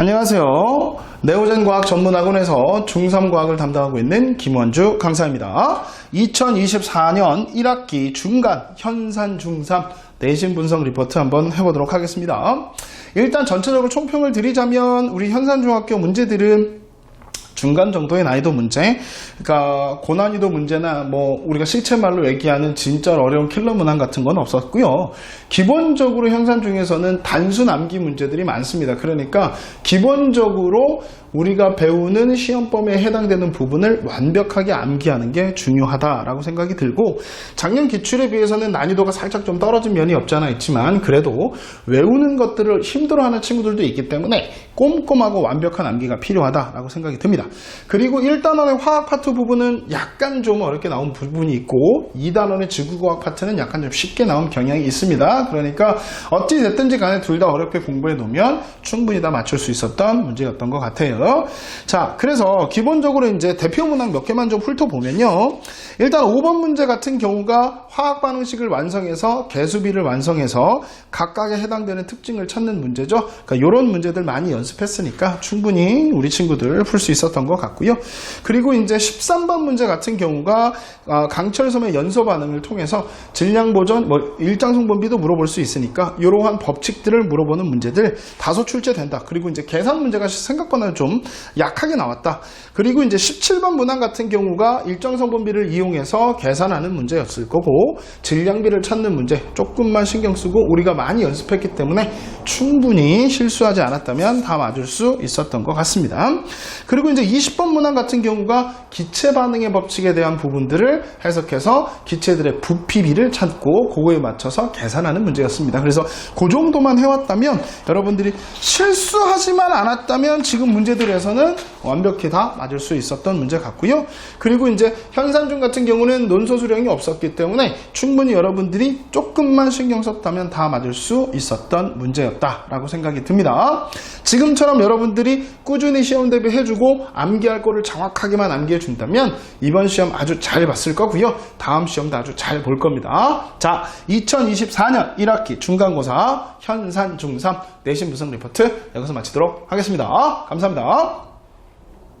안녕하세요. 네오젠과학 전문학원에서 중3과학을 담당하고 있는 김원주 강사입니다. 2024년 1학기 중간 현산 중3 내신 분석 리포트 한번 해보도록 하겠습니다. 일단 전체적으로 총평을 드리자면 우리 현산중학교 문제들은 중간 정도의 난이도 문제, 그러니까 고난이도 문제나 뭐 우리가 실체 말로 얘기하는 진짜 어려운 킬러 문항 같은 건 없었고요. 기본적으로 현산 중에서는 단순 암기 문제들이 많습니다. 그러니까 기본적으로 우리가 배우는 시험범에 해당되는 부분을 완벽하게 암기하는 게 중요하다라고 생각이 들고 작년 기출에 비해서는 난이도가 살짝 좀 떨어진 면이 없잖아 있지만 그래도 외우는 것들을 힘들어하는 친구들도 있기 때문에 꼼꼼하고 완벽한 암기가 필요하다라고 생각이 듭니다. 그리고 1단원의 화학 파트 부분은 약간 좀 어렵게 나온 부분이 있고 2단원의 지구과학 파트는 약간 좀 쉽게 나온 경향이 있습니다. 그러니까 어찌 됐든지 간에 둘 다 어렵게 공부해 놓으면 충분히 다 맞출 수 있었던 문제였던 것 같아요. 자, 그래서 기본적으로 이제 대표 문항 몇 개만 좀 훑어보면요. 일단 5번 문제 같은 경우가 화학 반응식을 완성해서 개수비를 완성해서 각각에 해당되는 특징을 찾는 문제죠. 그러니까 이런 문제들 많이 연습했으니까 충분히 우리 친구들 풀 수 있었던 것 같고요. 그리고 이제 13번 문제 같은 경우가 아, 강철섬의 연소 반응을 통해서 질량 보전, 뭐 일장 성분비도 물어볼 수 있으니까 이러한 법칙들을 물어보는 문제들 다소 출제된다. 그리고 이제 계산 문제가 생각보다 좀 약하게 나왔다. 그리고 이제 17번 문항 같은 경우가 일정 성분비를 이용해서 계산하는 문제였을 거고 질량비를 찾는 문제 조금만 신경 쓰고 우리가 많이 연습했기 때문에 충분히 실수하지 않았다면 다 맞을 수 있었던 것 같습니다. 그리고 이제 20번 문항 같은 경우가 기체 반응의 법칙에 대한 부분들을 해석해서 기체들의 부피비를 찾고 그거에 맞춰서 계산하는 문제였습니다. 그래서 그 정도만 해왔다면 여러분들이 실수하지만 않았다면 지금 문제들 에서는 완벽히 다 맞을 수 있었던 문제 같고요. 그리고 이제 현산중 같은 경우는 논소 수령이 없었기 때문에 충분히 여러분들이 조금만 신경 썼다면 다 맞을 수 있었던 문제였다라고 생각이 듭니다. 지금처럼 여러분들이 꾸준히 시험 대비해주고 암기할 거를 정확하게만 암기해 준다면 이번 시험 아주 잘 봤을 거고요. 다음 시험도 아주 잘 볼 겁니다. 자, 2024년 1학기 중간고사 현산 중3 내신 분석 리포트 여기서 마치도록 하겠습니다. 감사합 니다.